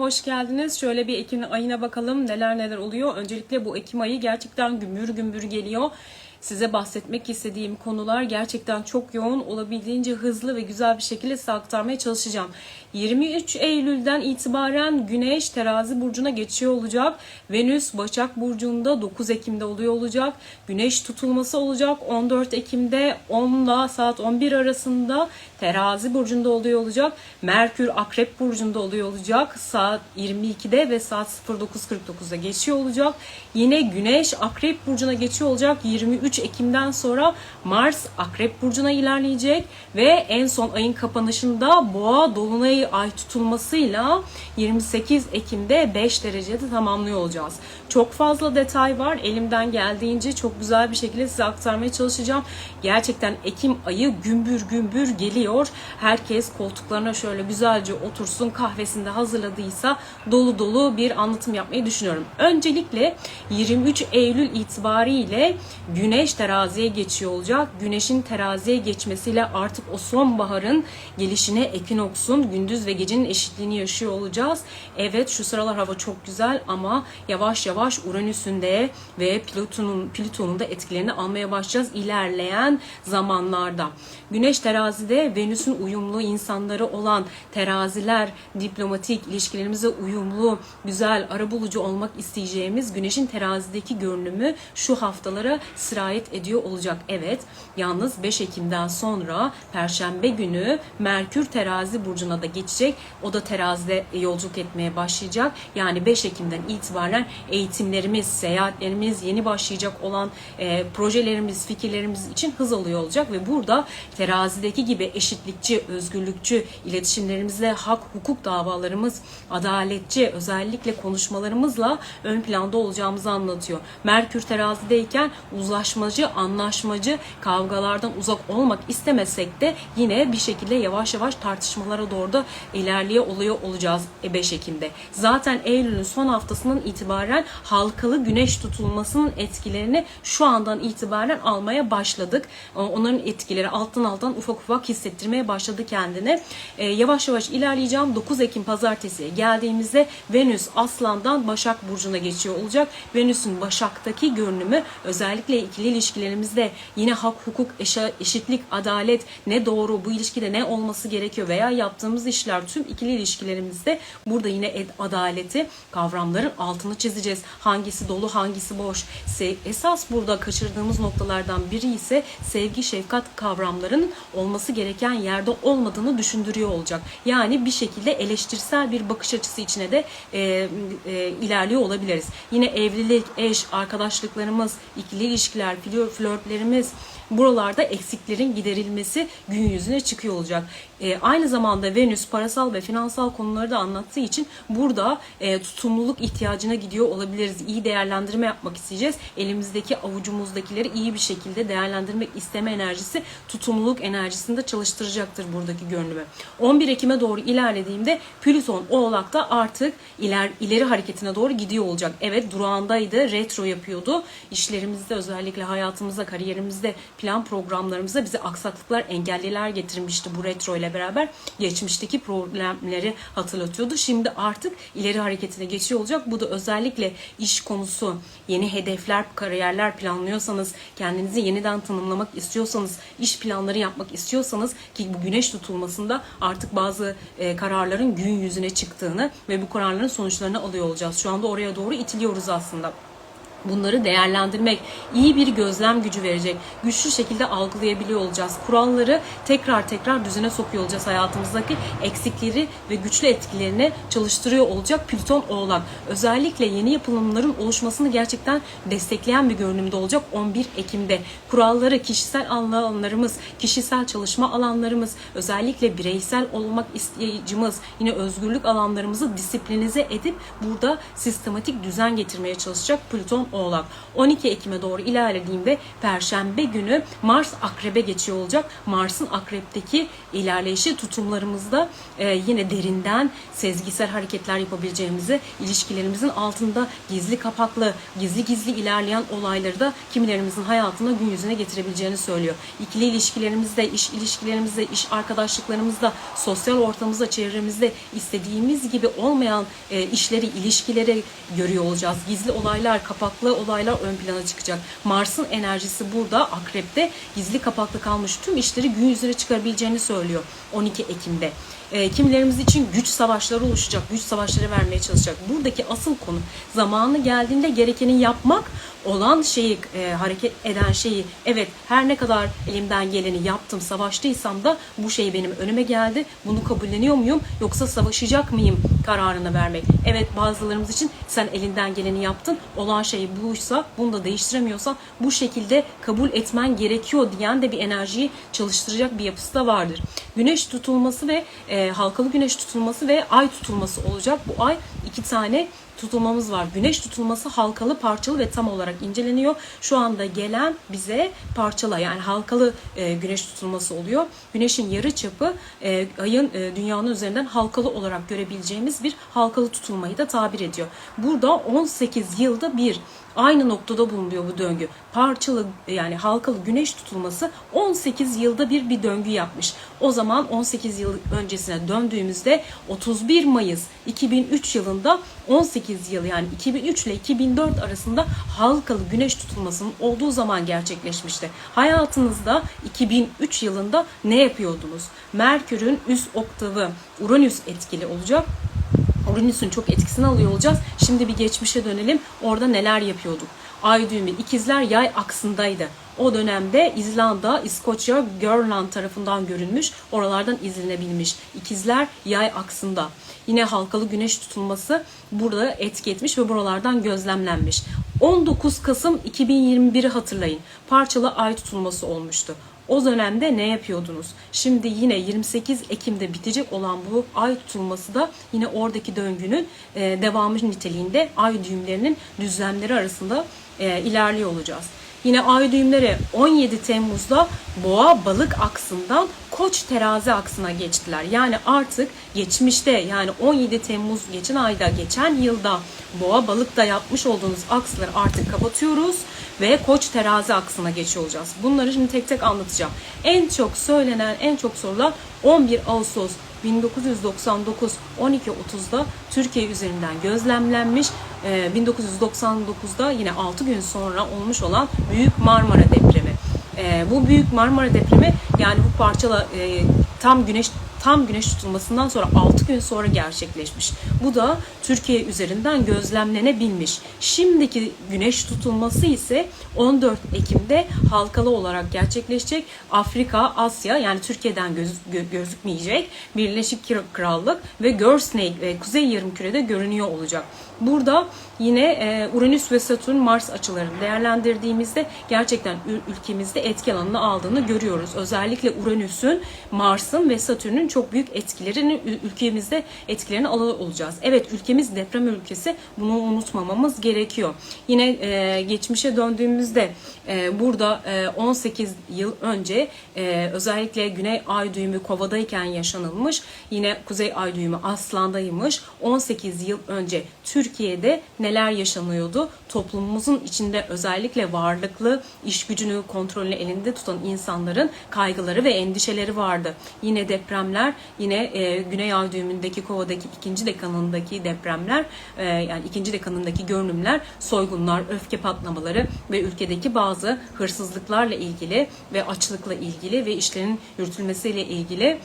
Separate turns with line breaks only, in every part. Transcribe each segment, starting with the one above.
hoş geldiniz. Şöyle bir Ekim ayına bakalım neler neler oluyor. Öncelikle bu Ekim ayı gerçekten gümbür gümbür geliyor. Size bahsetmek istediğim konular gerçekten çok yoğun, olabildiğince hızlı ve güzel bir şekilde size aktarmaya çalışacağım. 23 Eylül'den itibaren Güneş terazi burcuna geçiyor olacak. Venüs Başak Burcu'nda 9 Ekim'de oluyor olacak. Güneş tutulması olacak 14 Ekim'de 10 ile saat 11 arasında terazi burcunda oluyor olacak. Merkür Akrep Burcu'nda oluyor olacak. Saat 22'de ve saat 09.49'da geçiyor olacak. Yine Güneş Akrep Burcu'na geçiyor olacak. 23 Ekim'den sonra Mars Akrep Burcu'na ilerleyecek. Ve en son ayın kapanışında Boğa Dolunay ay tutulmasıyla 28 Ekim'de 5 derecede tamamlıyor olacağız. Çok fazla detay var. Elimden geldiğince çok güzel bir şekilde size aktarmaya çalışacağım. Gerçekten Ekim ayı gümbür gümbür geliyor. Herkes koltuklarına şöyle güzelce otursun. Kahvesinde hazırladıysa dolu dolu bir anlatım yapmayı düşünüyorum. Öncelikle 23 Eylül itibariyle Güneş teraziye geçiyor olacak. Güneşin teraziye geçmesiyle artık o sonbaharın gelişine ekinoksun gündüz ve gecenin eşitliğini yaşıyor olacağız. Evet şu sıralar hava çok güzel ama yavaş yavaş Uranüs'ün de ve Plüton'un Plüton'un da etkilerini almaya başlayacağız ilerleyen zamanlarda. Güneş terazide Venüs'ün uyumlu insanları olan teraziler, diplomatik ilişkilerimize uyumlu, güzel, arabulucu olmak isteyeceğimiz Güneş'in terazideki görünümü şu haftalara sirayet ediyor olacak. Evet, yalnız 5 Ekim'den sonra Perşembe günü Merkür terazi burcuna da geçecek. O da terazide yolculuk etmeye başlayacak. Yani 5 Ekim'den itibaren eğitimlerimiz, seyahatlerimiz, yeni başlayacak olan e, projelerimiz, fikirlerimiz için hız alıyor olacak ve burada terazideki gibi eşitlikçi, özgürlükçü iletişimlerimizle hak, hukuk davalarımız, adaletçi özellikle konuşmalarımızla ön planda olacağımızı anlatıyor. Merkür terazideyken uzlaşmacı, anlaşmacı kavgalardan uzak olmak istemesek de yine bir şekilde yavaş yavaş tartışmalara doğru da ilerliyor oluyor olacağız 5 Ekim'de. Zaten Eylül'ün son haftasından itibaren halkalı güneş tutulmasının etkilerini şu andan itibaren almaya başladık. Onların etkileri alttan alttan ufak ufak hissettirmeye başladı kendine. Ee, yavaş yavaş ilerleyeceğim. 9 Ekim pazartesiye geldiğimizde Venüs Aslan'dan Başak Burcu'na geçiyor olacak. Venüs'ün Başak'taki görünümü özellikle ikili ilişkilerimizde yine hak, hukuk, eşitlik, adalet ne doğru, bu ilişkide ne olması gerekiyor veya yaptığımız işler tüm ikili ilişkilerimizde burada yine adaleti kavramların altını çizeceğiz. Hangisi dolu, hangisi boş. Esas burada kaçırdığımız noktalardan biri ise sevgi, şefkat kavramlarının olması gereken yerde olmadığını düşündürüyor olacak. Yani bir şekilde eleştirsel bir bakış açısı içine de e, e, ilerliyor olabiliriz. Yine evlilik, eş, arkadaşlıklarımız, ikili ilişkiler, flör- flörtlerimiz buralarda eksiklerin giderilmesi gün yüzüne çıkıyor olacak. E, aynı zamanda Venüs parasal ve finansal konuları da anlattığı için burada e, tutumluluk ihtiyacına gidiyor olabiliriz. İyi değerlendirme yapmak isteyeceğiz. Elimizdeki avucumuzdakileri iyi bir şekilde değerlendirmek isteme enerjisi tutumluluk enerjisini de çalıştıracaktır buradaki görünümü. 11 Ekim'e doğru ilerlediğimde Plüton Oğlak'ta artık iler, ileri hareketine doğru gidiyor olacak. Evet durağındaydı, retro yapıyordu. İşlerimizde özellikle hayatımızda, kariyerimizde, plan programlarımızda bize aksaklıklar, engelliler getirmişti bu retro ile beraber. Geçmişteki problemleri hatırlatıyordu. Şimdi artık ileri hareketine geçiyor olacak. Bu da özellikle iş konusu, yeni hedefler, kariyerler planlıyorsanız, kendinizi yeniden tanımlamak istiyorsanız, iş planları yapmak istiyorsanız ki bu güneş tutulmasında artık bazı e, kararların gün yüzüne çıktığını ve bu kararların sonuçlarını alıyor olacağız. Şu anda oraya doğru itiliyoruz aslında. Bunları değerlendirmek, iyi bir gözlem gücü verecek, güçlü şekilde algılayabiliyor olacağız. Kuralları tekrar tekrar düzene sokuyor olacağız hayatımızdaki eksikleri ve güçlü etkilerini çalıştırıyor olacak Plüton Oğlak. Özellikle yeni yapılımların oluşmasını gerçekten destekleyen bir görünümde olacak 11 Ekim'de. Kuralları, kişisel alanlarımız, kişisel çalışma alanlarımız, özellikle bireysel olmak isteyicimiz, yine özgürlük alanlarımızı disiplinize edip burada sistematik düzen getirmeye çalışacak Plüton Oğlak. 12 Ekim'e doğru ilerlediğimde Perşembe günü Mars Akrep'e geçiyor olacak. Mars'ın Akrep'teki ilerleyişi tutumlarımızda e, yine derinden sezgisel hareketler yapabileceğimizi, ilişkilerimizin altında gizli kapaklı, gizli gizli ilerleyen olayları da kimilerimizin hayatına gün yüzüne getirebileceğini söylüyor. İkili ilişkilerimizde, iş ilişkilerimizde, iş arkadaşlıklarımızda, sosyal ortamımızda, çevremizde istediğimiz gibi olmayan e, işleri, ilişkileri görüyor olacağız. Gizli olaylar, kapaklı olaylar ön plana çıkacak. Mars'ın enerjisi burada Akrep'te gizli kapaklı kalmış tüm işleri gün yüzüne çıkarabileceğini söylüyor 12 Ekim'de. E, kimilerimiz için güç savaşları oluşacak, güç savaşları vermeye çalışacak. Buradaki asıl konu zamanı geldiğinde gerekeni yapmak, olan şeyi, e, hareket eden şeyi, evet her ne kadar elimden geleni yaptım, savaştıysam da bu şey benim önüme geldi, bunu kabulleniyor muyum yoksa savaşacak mıyım kararını vermek. Evet bazılarımız için sen elinden geleni yaptın, olan şey buysa, bunu da değiştiremiyorsan bu şekilde kabul etmen gerekiyor diyen de bir enerjiyi çalıştıracak bir yapısı da vardır. Güneş tutulması ve e, halkalı güneş tutulması ve ay tutulması olacak. Bu ay iki tane tutulmamız var. Güneş tutulması halkalı, parçalı ve tam olarak inceleniyor. Şu anda gelen bize parçala yani halkalı e, güneş tutulması oluyor. Güneşin yarı çapı e, ayın e, dünyanın üzerinden halkalı olarak görebileceğimiz bir halkalı tutulmayı da tabir ediyor. Burada 18 yılda bir aynı noktada bulunuyor bu döngü. Parçalı yani halkalı güneş tutulması 18 yılda bir bir döngü yapmış. O zaman 18 yıl öncesine döndüğümüzde 31 Mayıs 2003 yılında 18 yıl yani 2003 ile 2004 arasında halkalı güneş tutulmasının olduğu zaman gerçekleşmişti. Hayatınızda 2003 yılında ne yapıyordunuz? Merkür'ün üst oktavı Uranüs etkili olacak. Uranüs'ün çok etkisini alıyor olacağız. Şimdi bir geçmişe dönelim. Orada neler yapıyorduk? Ay düğümü ikizler yay aksındaydı. O dönemde İzlanda, İskoçya, Grönland tarafından görülmüş. Oralardan izlenebilmiş. İkizler yay aksında. Yine halkalı güneş tutulması burada etki etmiş ve buralardan gözlemlenmiş. 19 Kasım 2021'i hatırlayın. Parçalı ay tutulması olmuştu. O dönemde ne yapıyordunuz? Şimdi yine 28 Ekim'de bitecek olan bu ay tutulması da yine oradaki döngünün e, devamı niteliğinde ay düğümlerinin düzlemleri arasında e, ilerliyor olacağız. Yine ay düğümleri 17 Temmuz'da boğa balık aksından koç terazi aksına geçtiler. Yani artık geçmişte yani 17 Temmuz geçen ayda geçen yılda boğa balıkta yapmış olduğunuz aksları artık kapatıyoruz ve koç terazi aksına geçiyor olacağız. Bunları şimdi tek tek anlatacağım. En çok söylenen, en çok sorulan 11 Ağustos 1999 12.30'da Türkiye üzerinden gözlemlenmiş. Ee, 1999'da yine 6 gün sonra olmuş olan Büyük Marmara depremi. Ee, bu Büyük Marmara depremi yani bu parçala e, tam güneş tam güneş tutulmasından sonra 6 gün sonra gerçekleşmiş. Bu da Türkiye üzerinden gözlemlenebilmiş. Şimdiki güneş tutulması ise 14 Ekim'de halkalı olarak gerçekleşecek. Afrika, Asya yani Türkiye'den göz, gö- gözükmeyecek. Birleşik Krallık ve Guernsey ve Kuzey Yarımküre'de görünüyor olacak. Burada yine e, Uranüs ve Satürn Mars açılarını değerlendirdiğimizde gerçekten ül- ülkemizde etki alanını aldığını görüyoruz. Özellikle Uranüs'ün, Mars'ın ve Satürn'ün çok büyük etkilerini ül- ülkemizde etkilerini alıyor olacağız. Evet ülkemiz deprem ülkesi. Bunu unutmamamız gerekiyor. Yine e, geçmişe döndüğümüzde e, burada e, 18 yıl önce özellikle Güney Ay düğümü Kova'dayken yaşanılmış. Yine Kuzey Ay düğümü Aslan'daymış. 18 yıl önce Türkiye'de neler yaşanıyordu? Toplumumuzun içinde özellikle varlıklı, iş gücünü kontrolünü elinde tutan insanların kaygıları ve endişeleri vardı. Yine depremler, yine e, Güney Ay düğümündeki Kova'daki ikinci dekanındaki depremler, e, yani ikinci dekanındaki görünümler, soygunlar, öfke patlamaları ve ülkedeki bazı hırsızlıklarla ilgili ve açlıkla ilgili ve işlerin yürütülmesiyle ilgili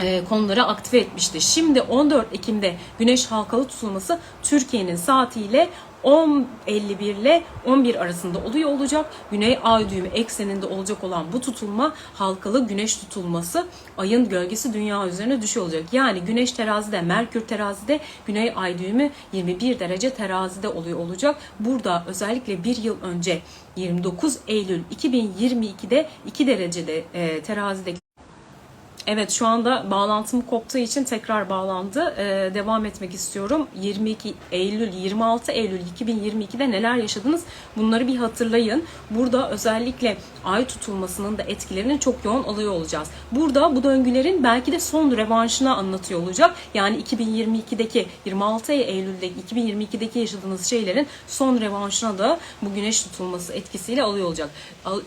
e, konuları aktive etmişti. Şimdi 14 Ekim'de Güneş halkalı tutulması Türkiye'nin saatiyle 10.51 ile 11 arasında oluyor olacak. Güney ay düğümü ekseninde olacak olan bu tutulma halkalı güneş tutulması ayın gölgesi dünya üzerine düşüyor olacak. Yani güneş terazide, Merkür terazide, güney ay düğümü 21 derece terazide oluyor olacak. Burada özellikle bir yıl önce 29 Eylül 2022'de 2 derecede e, terazide Evet şu anda bağlantım koptuğu için tekrar bağlandı. Ee, devam etmek istiyorum. 22 Eylül, 26 Eylül 2022'de neler yaşadınız? Bunları bir hatırlayın. Burada özellikle ay tutulmasının da etkilerini çok yoğun alıyor olacağız. Burada bu döngülerin belki de son revanşını anlatıyor olacak. Yani 2022'deki 26 Eylül'de 2022'deki yaşadığınız şeylerin son revanşına da bu güneş tutulması etkisiyle alıyor olacak.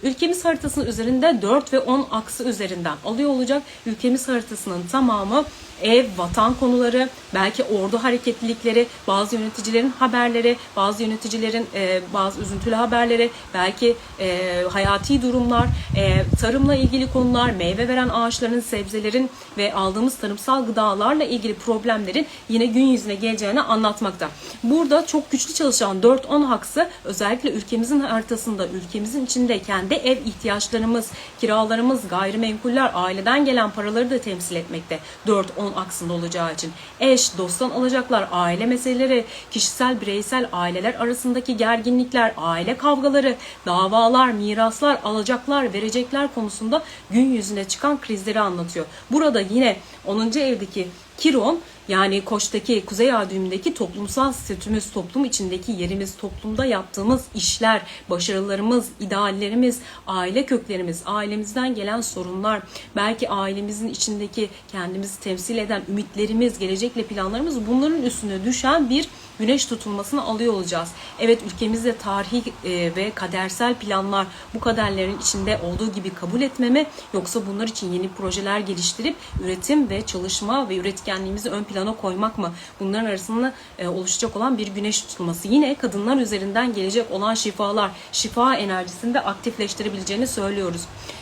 Ülkemiz haritasının üzerinde 4 ve 10 aksı üzerinden alıyor olacak. Ülkemiz haritasının tamamı ev, vatan konuları, belki ordu hareketlilikleri, bazı yöneticilerin haberleri, bazı yöneticilerin e, bazı üzüntülü haberleri, belki e, hayati durumlar, e, tarımla ilgili konular, meyve veren ağaçların, sebzelerin ve aldığımız tarımsal gıdalarla ilgili problemlerin yine gün yüzüne geleceğini anlatmakta. Burada çok güçlü çalışan 4-10 haksı özellikle ülkemizin haritasında, ülkemizin içinde kendi ev ihtiyaçlarımız, kiralarımız, gayrimenkuller, aileden gelen paraları da temsil etmekte. 4-10 aksında olacağı için. Eş, dosttan alacaklar, aile meseleleri, kişisel, bireysel aileler arasındaki gerginlikler, aile kavgaları, davalar, miraslar, alacaklar, verecekler konusunda gün yüzüne çıkan krizleri anlatıyor. Burada yine 10. evdeki Kiron yani Koç'taki Kuzey Ay düğümündeki toplumsal statümüz, toplum içindeki yerimiz, toplumda yaptığımız işler, başarılarımız, ideallerimiz, aile köklerimiz, ailemizden gelen sorunlar, belki ailemizin içindeki kendimizi temsil eden ümitlerimiz, gelecekle planlarımız bunların üstüne düşen bir güneş tutulmasını alıyor olacağız. Evet ülkemizde tarihi e, ve kadersel planlar bu kaderlerin içinde olduğu gibi kabul etmeme yoksa bunlar için yeni projeler geliştirip üretim ve çalışma ve üretkenliğimizi ön plana koymak mı? Bunların arasında e, oluşacak olan bir güneş tutulması. Yine kadınlar üzerinden gelecek olan şifalar, şifa enerjisini de aktifleştirebileceğini söylüyoruz.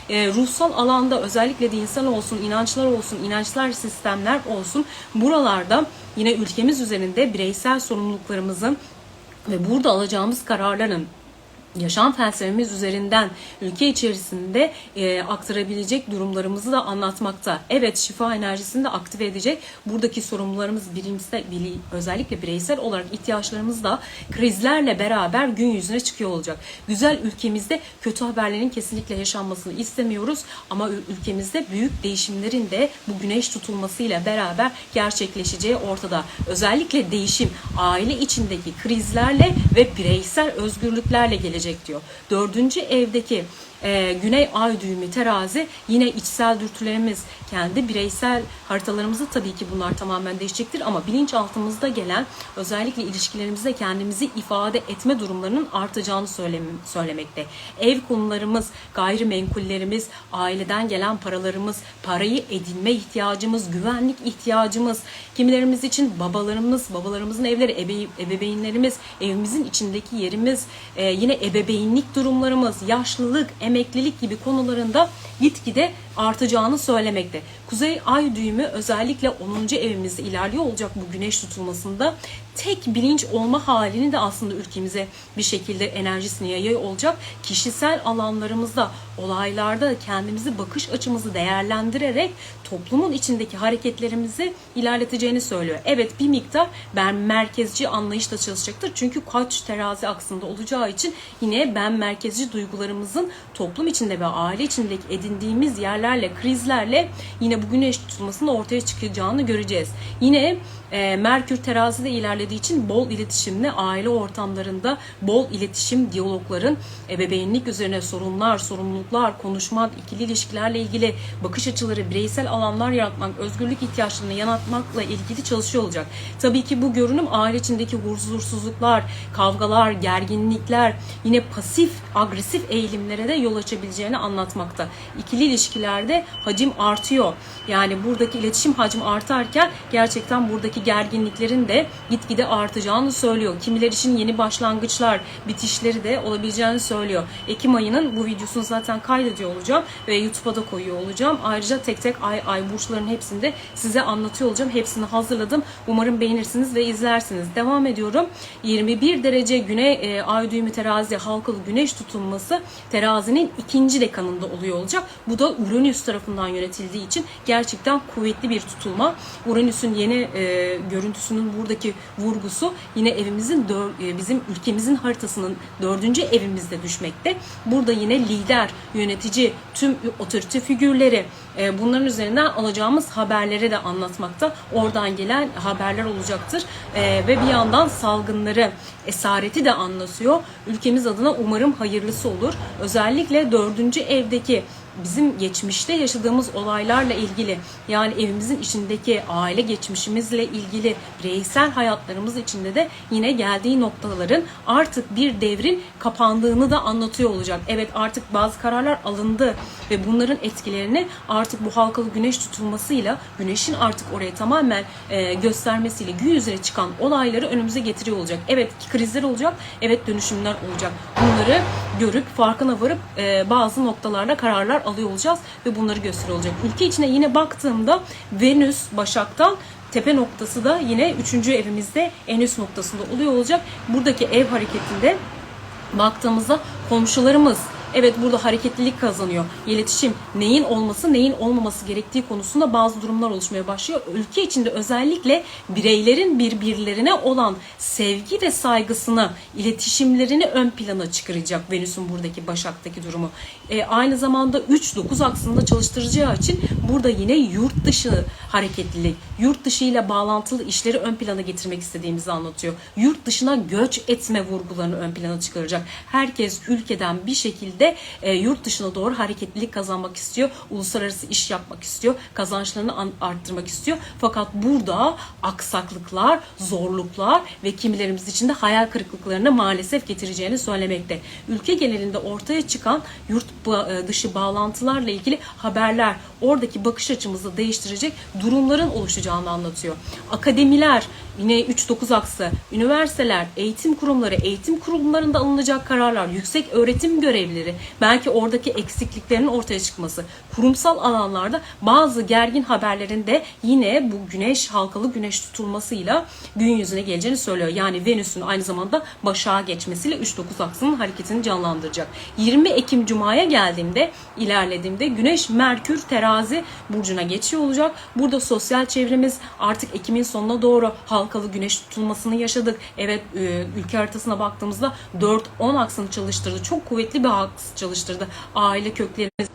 E, ruhsal alanda özellikle dinsel olsun, inançlar olsun, inançlar sistemler olsun buralarda yine ülkemiz üzerinde bireysel sorumluluklarımızın ve burada alacağımız kararların yaşam felsefemiz üzerinden ülke içerisinde e, aktarabilecek durumlarımızı da anlatmakta. Evet şifa enerjisini de aktive edecek. Buradaki sorumlularımız bilimsel, bili, özellikle bireysel olarak ihtiyaçlarımız da krizlerle beraber gün yüzüne çıkıyor olacak. Güzel ülkemizde kötü haberlerin kesinlikle yaşanmasını istemiyoruz ama ül- ülkemizde büyük değişimlerin de bu güneş tutulmasıyla beraber gerçekleşeceği ortada. Özellikle değişim aile içindeki krizlerle ve bireysel özgürlüklerle gelecek diyor. Dördüncü evdeki e, Güney Ay düğümü terazi yine içsel dürtülerimiz, kendi bireysel haritalarımızı tabii ki bunlar tamamen değişecektir ama bilinçaltımızda gelen özellikle ilişkilerimizde kendimizi ifade etme durumlarının artacağını söylem- söylemekte. Ev konularımız, gayrimenkullerimiz, aileden gelen paralarımız, parayı edinme ihtiyacımız, güvenlik ihtiyacımız, kimilerimiz için babalarımız, babalarımızın evleri, ebe- ebeveynlerimiz, evimizin içindeki yerimiz, e, yine ebeveynlik durumlarımız, yaşlılık, emeklilik gibi konularında gitgide artacağını söylemekte. Kuzey ay düğümü özellikle 10. evimizde ilerliyor olacak bu güneş tutulmasında tek bilinç olma halini de aslında ülkemize bir şekilde enerjisini yayıyor olacak. Kişisel alanlarımızda, olaylarda kendimizi bakış açımızı değerlendirerek toplumun içindeki hareketlerimizi ilerleteceğini söylüyor. Evet bir miktar ben merkezci anlayışla çalışacaktır. Çünkü kaç terazi aksında olacağı için yine ben merkezci duygularımızın toplum içinde ve aile içindeki edindiğimiz yerlerle, krizlerle yine bu güneş tutulmasının ortaya çıkacağını göreceğiz. Yine e, Merkür terazide ilerlediği için bol iletişimle aile ortamlarında bol iletişim, diyalogların ebeveynlik üzerine sorunlar, sorumluluklar, konuşmak, ikili ilişkilerle ilgili bakış açıları, bireysel alanlar yaratmak, özgürlük ihtiyaçlarını yanıtmakla ilgili çalışıyor olacak. Tabii ki bu görünüm aile içindeki huzursuzluklar, kavgalar, gerginlikler, yine pasif, agresif eğilimlere de yol açabileceğini anlatmakta. İkili ilişkilerde hacim artıyor. Yani buradaki iletişim hacmi artarken gerçekten buradaki gerginliklerin de gitgide artacağını söylüyor. Kimiler için yeni başlangıçlar, bitişleri de olabileceğini söylüyor. Ekim ayının bu videosunu zaten kaydediyor olacağım ve YouTube'a da koyuyor olacağım. Ayrıca tek tek ay ay burçların hepsini de size anlatıyor olacağım. Hepsini hazırladım. Umarım beğenirsiniz ve izlersiniz. Devam ediyorum. 21 derece güney e, ay düğümü terazi halkalı güneş tutulması terazinin ikinci dekanında oluyor olacak. Bu da Uranüs tarafından yönetildiği için gerçekten kuvvetli bir tutulma. Uranüs'ün yeni e, görüntüsünün buradaki vurgusu yine evimizin e, bizim ülkemizin haritasının dördüncü evimizde düşmekte. Burada yine lider, yönetici, tüm otorite figürleri e, bunların üzerinden alacağımız haberleri de anlatmakta. Oradan gelen haberler olacaktır. E, ve bir yandan salgınları, esareti de anlatıyor. Ülkemiz adına umarım hayırlısı olur. Özellikle dördüncü evdeki bizim geçmişte yaşadığımız olaylarla ilgili yani evimizin içindeki aile geçmişimizle ilgili bireysel hayatlarımız içinde de yine geldiği noktaların artık bir devrin kapandığını da anlatıyor olacak. Evet artık bazı kararlar alındı ve bunların etkilerini artık bu halkalı güneş tutulmasıyla güneşin artık oraya tamamen e, göstermesiyle gün yüzüne çıkan olayları önümüze getiriyor olacak. Evet krizler olacak, evet dönüşümler olacak. Bunları görüp farkına varıp e, bazı noktalarda kararlar alıyor olacağız ve bunları gösteriyor olacak. Ülke içine yine baktığımda Venüs Başak'tan tepe noktası da yine 3. evimizde en üst noktasında oluyor olacak. Buradaki ev hareketinde baktığımızda komşularımız evet burada hareketlilik kazanıyor. İletişim neyin olması neyin olmaması gerektiği konusunda bazı durumlar oluşmaya başlıyor. Ülke içinde özellikle bireylerin birbirlerine olan sevgi ve saygısını, iletişimlerini ön plana çıkaracak Venüs'ün buradaki Başak'taki durumu. E, aynı zamanda 3-9 aksında çalıştıracağı için burada yine yurt dışı hareketlilik, yurt dışı ile bağlantılı işleri ön plana getirmek istediğimizi anlatıyor. Yurt dışına göç etme vurgularını ön plana çıkaracak. Herkes ülkeden bir şekilde e, yurt dışına doğru hareketlilik kazanmak istiyor. Uluslararası iş yapmak istiyor. Kazançlarını an- arttırmak istiyor. Fakat burada aksaklıklar, zorluklar ve kimilerimiz için de hayal kırıklıklarına maalesef getireceğini söylemekte. Ülke genelinde ortaya çıkan yurt e, dışı bağlantılarla ilgili haberler oradaki bakış açımızı değiştirecek durumların oluşacağını anlatıyor. Akademiler, yine 3-9 aksı, üniversiteler, eğitim kurumları, eğitim kurumlarında alınacak kararlar, yüksek öğretim görevlileri, belki oradaki eksikliklerin ortaya çıkması, kurumsal alanlarda bazı gergin haberlerin de yine bu güneş halkalı güneş tutulmasıyla gün yüzüne geleceğini söylüyor. Yani Venüs'ün aynı zamanda başağa geçmesiyle 3-9 aksının hareketini canlandıracak. 20 Ekim Cuma'ya geldiğimde, ilerlediğimde Güneş Merkür terazi burcuna geçiyor olacak. Burada sosyal çevremiz artık Ekim'in sonuna doğru halkalı güneş tutulmasını yaşadık. Evet e, ülke haritasına baktığımızda 4-10 aksını çalıştırdı. Çok kuvvetli bir aks çalıştırdı. Aile köklerimiz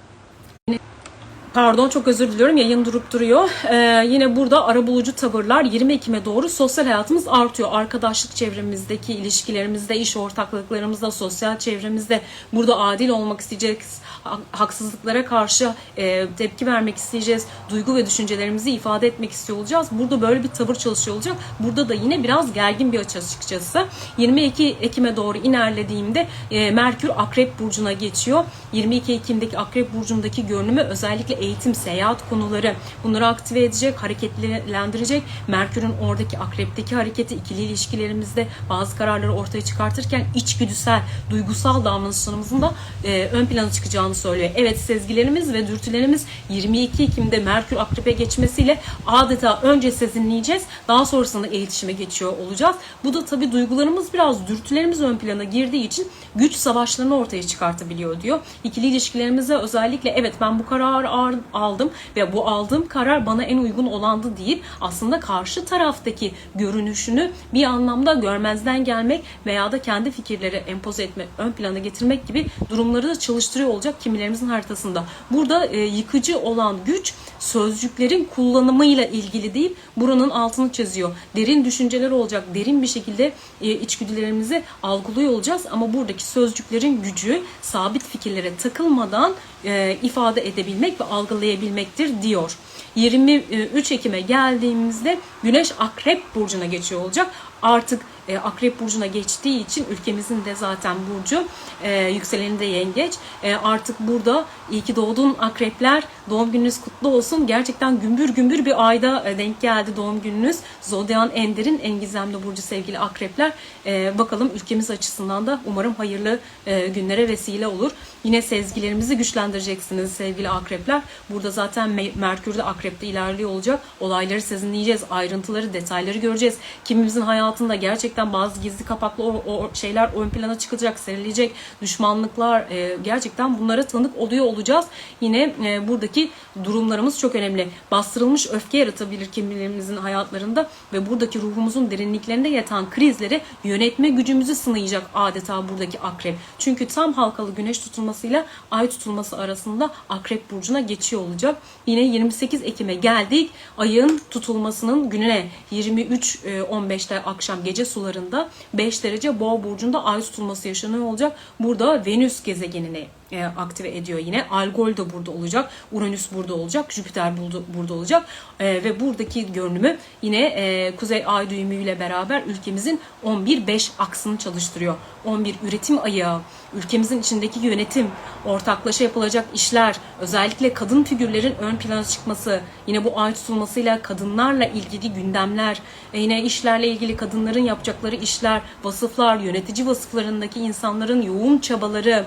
Pardon çok özür diliyorum yayın durup duruyor. Ee, yine burada arabulucu tavırlar 20 Ekim'e doğru sosyal hayatımız artıyor. Arkadaşlık çevremizdeki ilişkilerimizde, iş ortaklıklarımızda, sosyal çevremizde burada adil olmak isteyeceğiz. Ha- Haksızlıklara karşı e, tepki vermek isteyeceğiz. Duygu ve düşüncelerimizi ifade etmek istiyor olacağız. Burada böyle bir tavır çalışıyor olacak. Burada da yine biraz gergin bir açı açıkçası. 22 Ekim'e doğru ilerlediğimde e, Merkür Akrep Burcu'na geçiyor. 22 Ekim'deki Akrep Burcu'ndaki görünümü özellikle eğitim, seyahat konuları bunları aktive edecek, hareketlendirecek. Merkür'ün oradaki akrepteki hareketi ikili ilişkilerimizde bazı kararları ortaya çıkartırken içgüdüsel, duygusal davranışlarımızın da e, ön plana çıkacağını söylüyor. Evet sezgilerimiz ve dürtülerimiz 22 Ekim'de Merkür akrebe geçmesiyle adeta önce sezinleyeceğiz. Daha sonrasında iletişime geçiyor olacağız. Bu da tabii duygularımız biraz dürtülerimiz ön plana girdiği için güç savaşlarını ortaya çıkartabiliyor diyor. İkili ilişkilerimize özellikle evet ben bu kararı ar- aldım ve bu aldığım karar bana en uygun olandı deyip aslında karşı taraftaki görünüşünü bir anlamda görmezden gelmek veya da kendi fikirleri empoze etme, ön plana getirmek gibi durumları da çalıştırıyor olacak kimilerimizin haritasında. Burada e, yıkıcı olan güç sözcüklerin kullanımıyla ilgili deyip buranın altını çiziyor. Derin düşünceler olacak, derin bir şekilde e, içgüdülerimizi algılıyor olacağız ama buradaki sözcüklerin gücü sabit fikirlere takılmadan e, ifade edebilmek ve algılayabilmektir diyor. 23 Ekim'e geldiğimizde Güneş Akrep Burcu'na geçiyor olacak. Artık e, Akrep Burcu'na geçtiği için ülkemizin de zaten Burcu e, yükseleni de yengeç. E, artık burada iyi ki doğdun akrepler. Doğum gününüz kutlu olsun. Gerçekten gümbür gümbür bir ayda e, denk geldi doğum gününüz. Zodyan Ender'in en gizemli burcu sevgili akrepler. E, bakalım ülkemiz açısından da umarım hayırlı e, günlere vesile olur. Yine sezgilerimizi güçlendireceksiniz sevgili akrepler. Burada zaten Me- Merkür de Akrep'te ilerliyor olacak. Olayları sezinleyeceğiz. Ayrıntıları, detayları göreceğiz. Kimimizin hayatında gerçekten bazı gizli kapaklı o, o şeyler ön plana çıkacak, serilecek. Düşmanlıklar e, gerçekten bunlara tanık oluyor olacağız. Yine e, buradaki durumlarımız çok önemli. Bastırılmış öfke yaratabilir kimilerimizin hayatlarında ve buradaki ruhumuzun derinliklerinde yatan krizleri yönetme gücümüzü sınayacak adeta buradaki akrep. Çünkü tam halkalı güneş tutulmasıyla ay tutulması arasında akrep burcuna geçiyor olacak. Yine 28 Ekim'e geldik. Ayın tutulmasının gününe 23.15'te akşam gece sularında 5 derece boğa burcunda ay tutulması yaşanıyor olacak. Burada Venüs gezegenini e, aktive ediyor yine. Algol da burada olacak. Uranüs burada olacak. Jüpiter burada, burada olacak. E, ve buradaki görünümü yine e, Kuzey Ay düğümüyle beraber ülkemizin 11-5 aksını çalıştırıyor. 11 üretim ayağı, ülkemizin içindeki yönetim, ortaklaşa yapılacak işler, özellikle kadın figürlerin ön plana çıkması, yine bu ay tutulmasıyla kadınlarla ilgili gündemler, e, yine işlerle ilgili kadınların yapacakları işler, vasıflar, yönetici vasıflarındaki insanların yoğun çabaları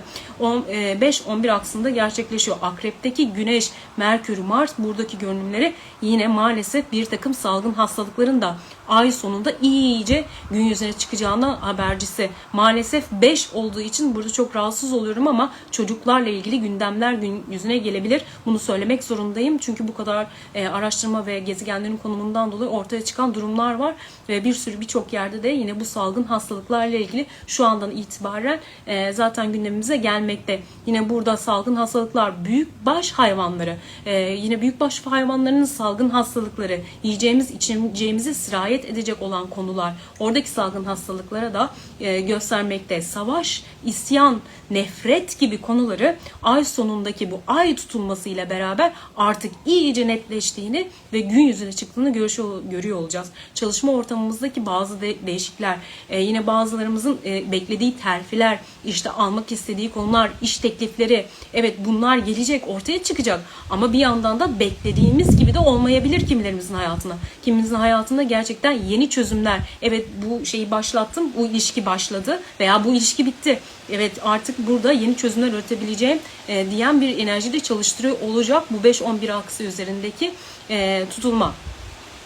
5-11 aksında gerçekleşiyor. Akrep'teki Güneş, Merkür, Mars buradaki görünümleri yine maalesef bir takım salgın hastalıkların da ay sonunda iyice gün yüzüne çıkacağına habercisi. Maalesef 5 olduğu için burada çok rahatsız oluyorum ama çocuklarla ilgili gündemler gün yüzüne gelebilir. Bunu söylemek zorundayım. Çünkü bu kadar e, araştırma ve gezegenlerin konumundan dolayı ortaya çıkan durumlar var. Ve bir sürü birçok yerde de yine bu salgın hastalıklarla ilgili şu andan itibaren e, zaten gündemimize gelmekte. Yine burada salgın hastalıklar büyük baş hayvanları, e, yine büyük baş hayvanlarının salgın hastalıkları, yiyeceğimiz içeceğimizi sirayet edecek olan konular, oradaki salgın hastalıklara da e, göstermekte. Savaş, isyan, nefret gibi konuları ay sonundaki bu ay tutulması ile beraber artık iyice netleştiğini ve gün yüzüne çıktığını görüşüyor, görüyor olacağız. Çalışma ortamımızdaki bazı de, değişiklikler, e, yine bazılarımızın e, beklediği terfiler, işte almak istediği konular, iş teklifleri, evet bunlar gelecek, ortaya çıkacak. Ama bir yandan da beklediğimiz gibi de olmayabilir kimilerimizin hayatına. Kimimizin hayatında gerçekten yeni çözümler, evet bu şeyi başlattım, bu ilişki başladı veya bu ilişki bitti. Evet artık burada yeni çözümler üretebileceğim e, diyen bir enerji de çalıştırıyor olacak bu 5-11 aksı üzerindeki e, tutulma.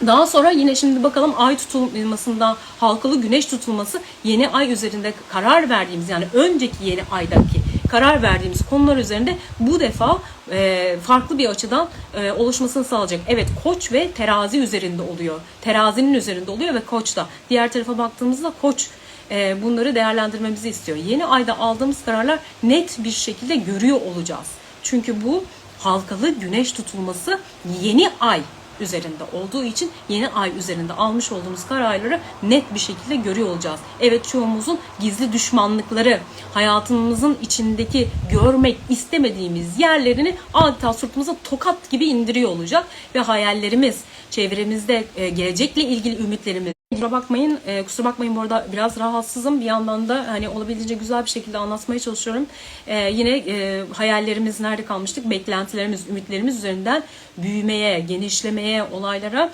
Daha sonra yine şimdi bakalım ay tutulmasında halkalı güneş tutulması yeni ay üzerinde karar verdiğimiz yani önceki yeni aydaki karar verdiğimiz konular üzerinde bu defa e, farklı bir açıdan e, oluşmasını sağlayacak. Evet koç ve terazi üzerinde oluyor. Terazinin üzerinde oluyor ve koç da. Diğer tarafa baktığımızda koç e, bunları değerlendirmemizi istiyor. Yeni ayda aldığımız kararlar net bir şekilde görüyor olacağız. Çünkü bu halkalı güneş tutulması yeni ay üzerinde olduğu için yeni ay üzerinde almış olduğumuz kararları net bir şekilde görüyor olacağız. Evet çoğumuzun gizli düşmanlıkları, hayatımızın içindeki görmek istemediğimiz yerlerini adeta sırtımıza tokat gibi indiriyor olacak ve hayallerimiz, çevremizde e, gelecekle ilgili ümitlerimiz Kusura bakmayın, e, kusura bakmayın bu arada biraz rahatsızım. Bir yandan da hani olabildiğince güzel bir şekilde anlatmaya çalışıyorum. E, yine e, hayallerimiz nerede kalmıştık? Beklentilerimiz, ümitlerimiz üzerinden büyümeye, genişlemeye, olaylara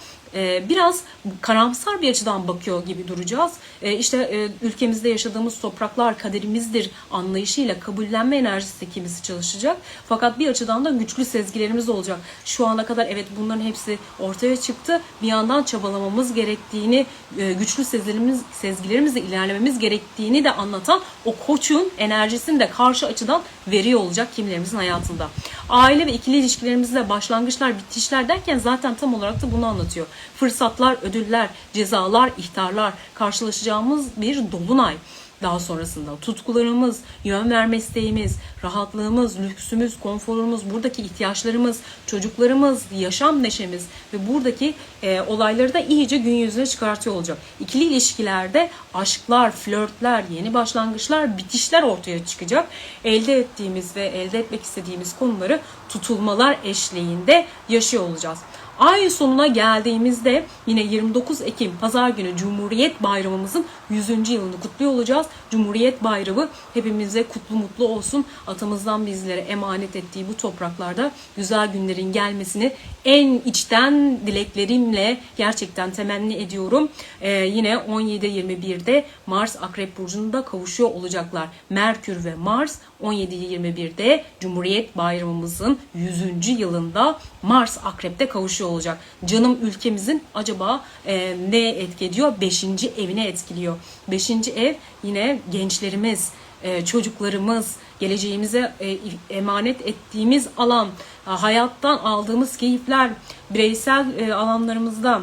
biraz karamsar bir açıdan bakıyor gibi duracağız. E, işte e, ülkemizde yaşadığımız topraklar kaderimizdir anlayışıyla kabullenme enerjisi kimisi çalışacak. Fakat bir açıdan da güçlü sezgilerimiz olacak. Şu ana kadar evet bunların hepsi ortaya çıktı. Bir yandan çabalamamız gerektiğini, e, güçlü sezgilerimiz, sezgilerimizle ilerlememiz gerektiğini de anlatan o koçun enerjisini de karşı açıdan veriyor olacak kimilerimizin hayatında. Aile ve ikili ilişkilerimizde başlangıçlar, bitişler derken zaten tam olarak da bunu anlatıyor. Fırsatlar, ödüller, cezalar, ihtarlar karşılaşacağımız bir dolunay daha sonrasında tutkularımız, yön verme isteğimiz, rahatlığımız, lüksümüz, konforumuz, buradaki ihtiyaçlarımız, çocuklarımız, yaşam neşemiz ve buradaki e, olayları da iyice gün yüzüne çıkartıyor olacak. İkili ilişkilerde aşklar, flörtler, yeni başlangıçlar, bitişler ortaya çıkacak. Elde ettiğimiz ve elde etmek istediğimiz konuları tutulmalar eşliğinde yaşıyor olacağız. Ay sonuna geldiğimizde yine 29 Ekim Pazar günü Cumhuriyet Bayramımızın 100. yılını kutluyor olacağız. Cumhuriyet Bayramı hepimize kutlu mutlu olsun. Atamızdan bizlere emanet ettiği bu topraklarda güzel günlerin gelmesini en içten dileklerimle gerçekten temenni ediyorum. Ee, yine 17-21'de Mars Akrep Burcu'nda kavuşuyor olacaklar. Merkür ve Mars 17-21'de Cumhuriyet Bayramımızın 100. yılında Mars Akrep'te kavuşuyor olacak. Canım ülkemizin acaba e, ne etki ediyor? 5. evine etkiliyor. 5. ev yine gençlerimiz, e, çocuklarımız, geleceğimize e, emanet ettiğimiz alan, e, hayattan aldığımız keyifler, bireysel e, alanlarımızda ya-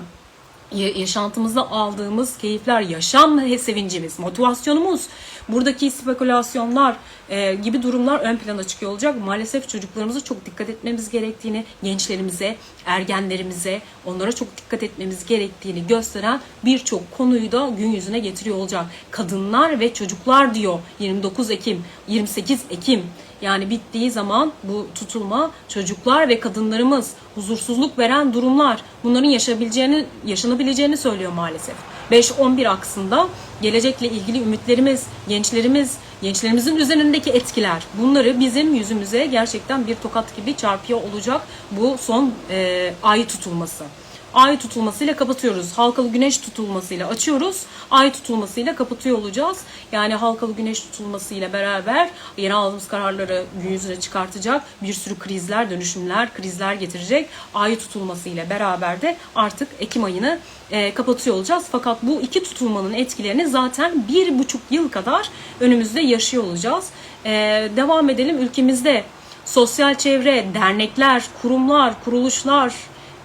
yaşantımızda aldığımız keyifler, yaşam sevincimiz, motivasyonumuz, buradaki spekülasyonlar e, gibi durumlar ön plana çıkıyor olacak. Maalesef çocuklarımıza çok dikkat etmemiz gerektiğini, gençlerimize, ergenlerimize onlara çok dikkat etmemiz gerektiğini gösteren birçok konuyu da gün yüzüne getiriyor olacak. Kadınlar ve çocuklar diyor 29 Ekim, 28 Ekim. Yani bittiği zaman bu tutulma çocuklar ve kadınlarımız huzursuzluk veren durumlar bunların yaşayabileceğini, yaşanabileceğini söylüyor maalesef. 5-11 aksında gelecekle ilgili ümitlerimiz, gençlerimiz, gençlerimizin üzerindeki etkiler bunları bizim yüzümüze gerçekten bir tokat gibi çarpıyor olacak bu son e, ay tutulması. Ay tutulmasıyla kapatıyoruz. Halkalı güneş tutulmasıyla açıyoruz. Ay tutulmasıyla kapatıyor olacağız. Yani halkalı güneş tutulmasıyla beraber yeni aldığımız kararları gün yüzüne çıkartacak. Bir sürü krizler, dönüşümler, krizler getirecek. Ay tutulmasıyla beraber de artık Ekim ayını e, kapatıyor olacağız. Fakat bu iki tutulmanın etkilerini zaten bir buçuk yıl kadar önümüzde yaşıyor olacağız. E, devam edelim ülkemizde sosyal çevre, dernekler, kurumlar, kuruluşlar,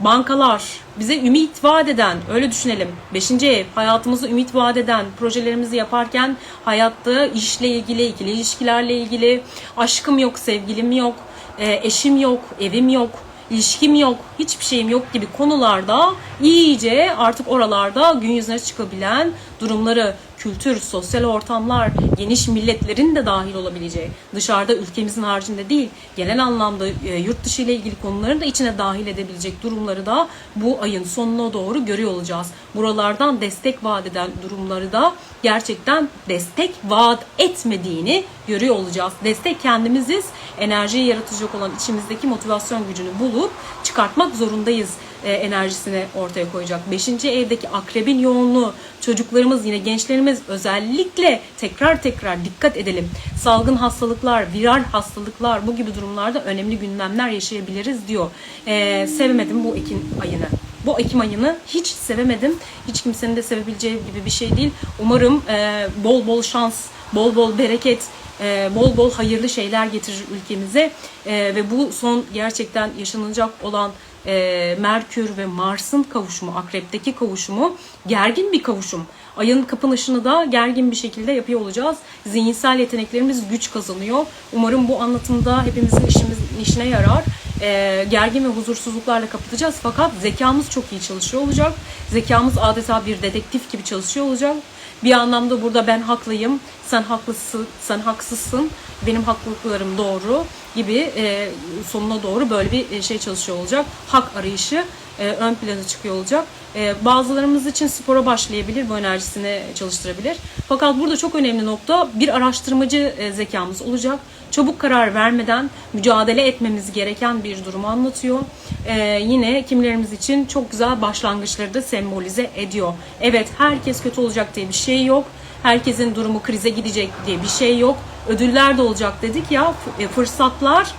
bankalar bize ümit vaat eden öyle düşünelim. Beşinci ev hayatımızı ümit vaat eden projelerimizi yaparken hayatta işle ilgili, ikili ilişkilerle ilgili aşkım yok, sevgilim yok, e, eşim yok, evim yok, ilişkim yok, hiçbir şeyim yok gibi konularda iyice artık oralarda gün yüzüne çıkabilen durumları kültür, sosyal ortamlar, geniş milletlerin de dahil olabileceği, dışarıda ülkemizin haricinde değil, genel anlamda e, yurt dışı ile ilgili konuların da içine dahil edebilecek durumları da bu ayın sonuna doğru görüyor olacağız. Buralardan destek vaat eden durumları da gerçekten destek vaat etmediğini görüyor olacağız. Destek kendimiziz. Enerjiyi yaratacak olan içimizdeki motivasyon gücünü bulup çıkartmak zorundayız e, enerjisini ortaya koyacak. Beşinci evdeki akrebin yoğunluğu, çocuklarımız yine gençlerimiz özellikle tekrar tekrar dikkat edelim. Salgın hastalıklar, viral hastalıklar bu gibi durumlarda önemli gündemler yaşayabiliriz diyor. E, sevemedim bu Ekim ayını. Bu Ekim ayını hiç sevemedim. Hiç kimsenin de sevebileceği gibi bir şey değil. Umarım e, bol bol şans, bol bol bereket, e, bol bol hayırlı şeyler getirir ülkemize E, ve bu son gerçekten yaşanacak olan e, Merkür ve Mars'ın kavuşumu, Akrep'teki kavuşumu gergin bir kavuşum. Ayın kapanışını da gergin bir şekilde yapıyor olacağız. Zihinsel yeteneklerimiz güç kazanıyor. Umarım bu anlatımda hepimizin işimiz, işine yarar. E, gergin ve huzursuzluklarla kapatacağız fakat zekamız çok iyi çalışıyor olacak. Zekamız adeta bir dedektif gibi çalışıyor olacak. Bir anlamda burada ben haklıyım, sen haklısın, sen haksızsın, benim haklılıklarım doğru gibi e, sonuna doğru böyle bir e, şey çalışıyor olacak. Hak arayışı e, ön plana çıkıyor olacak. E, bazılarımız için spora başlayabilir, bu enerjisini çalıştırabilir. Fakat burada çok önemli nokta bir araştırmacı e, zekamız olacak. Çabuk karar vermeden mücadele etmemiz gereken bir durumu anlatıyor. E, yine kimlerimiz için çok güzel başlangıçları da sembolize ediyor. Evet herkes kötü olacak diye bir şey yok. Herkesin durumu krize gidecek diye bir şey yok. Ödüller de olacak dedik ya, e, fırsatlar,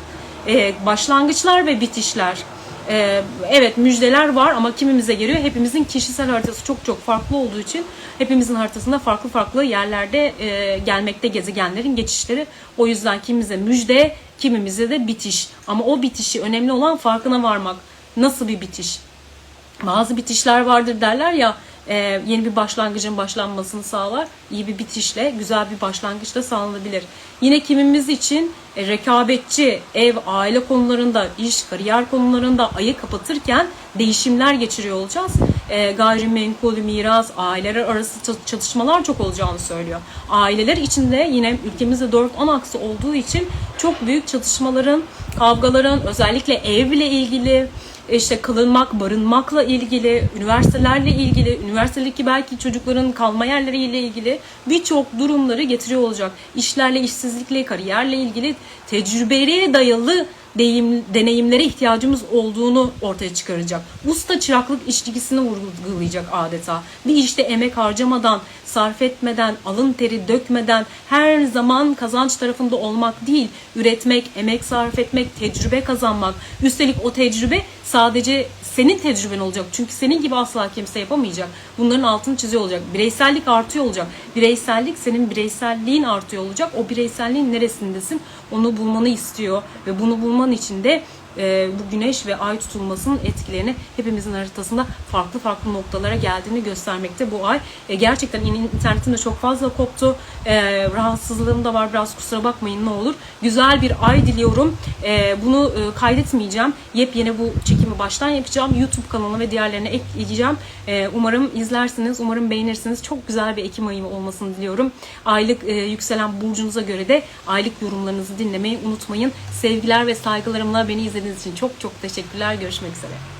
e, başlangıçlar ve bitişler. Ee, evet müjdeler var ama kimimize geliyor. Hepimizin kişisel haritası çok çok farklı olduğu için hepimizin haritasında farklı farklı yerlerde e, gelmekte gezegenlerin geçişleri. O yüzden kimimize müjde, kimimize de bitiş. Ama o bitişi önemli olan farkına varmak. Nasıl bir bitiş? Bazı bitişler vardır derler ya e, yeni bir başlangıcın başlanmasını sağlar. İyi bir bitişle güzel bir başlangıç da sağlanabilir. Yine kimimiz için e, rekabetçi ev, aile konularında, iş, kariyer konularında ayı kapatırken değişimler geçiriyor olacağız. E, gayrimenkul, miras, aileler arası çat- çatışmalar çok olacağını söylüyor. Aileler içinde yine ülkemizde 4-10 aksı olduğu için çok büyük çatışmaların, kavgaların özellikle evle ilgili, işte kalınmak, barınmakla ilgili, üniversitelerle ilgili, üniversitedeki belki çocukların kalma yerleriyle ilgili birçok durumları getiriyor olacak. İşlerle, işsizlikle, kariyerle ilgili tecrübeye dayalı deyim, deneyimlere ihtiyacımız olduğunu ortaya çıkaracak. Usta çıraklık ilişkisini vurgulayacak adeta. Bir işte emek harcamadan, sarf etmeden, alın teri dökmeden her zaman kazanç tarafında olmak değil, üretmek, emek sarf etmek, tecrübe kazanmak. Üstelik o tecrübe sadece senin tecrüben olacak. Çünkü senin gibi asla kimse yapamayacak. Bunların altını çiziyor olacak. Bireysellik artıyor olacak. Bireysellik senin bireyselliğin artıyor olacak. O bireyselliğin neresindesin onu bulmanı istiyor. Ve bunu bulman için de e, bu güneş ve ay tutulmasının etkilerini hepimizin haritasında farklı farklı noktalara geldiğini göstermekte bu ay. E, gerçekten in- internetim de çok fazla koptu. E, rahatsızlığım da var biraz kusura bakmayın ne olur. Güzel bir ay diliyorum. E, bunu e, kaydetmeyeceğim. Yepyeni bu çekimi baştan yapacağım. YouTube kanalına ve diğerlerine ekleyeceğim. E, umarım izlersiniz, umarım beğenirsiniz. Çok güzel bir Ekim ayı olmasını diliyorum. Aylık e, yükselen burcunuza göre de aylık yorumlarınızı dinlemeyi unutmayın. Sevgiler ve saygılarımla beni izlediğiniz için çok çok teşekkürler. Görüşmek üzere.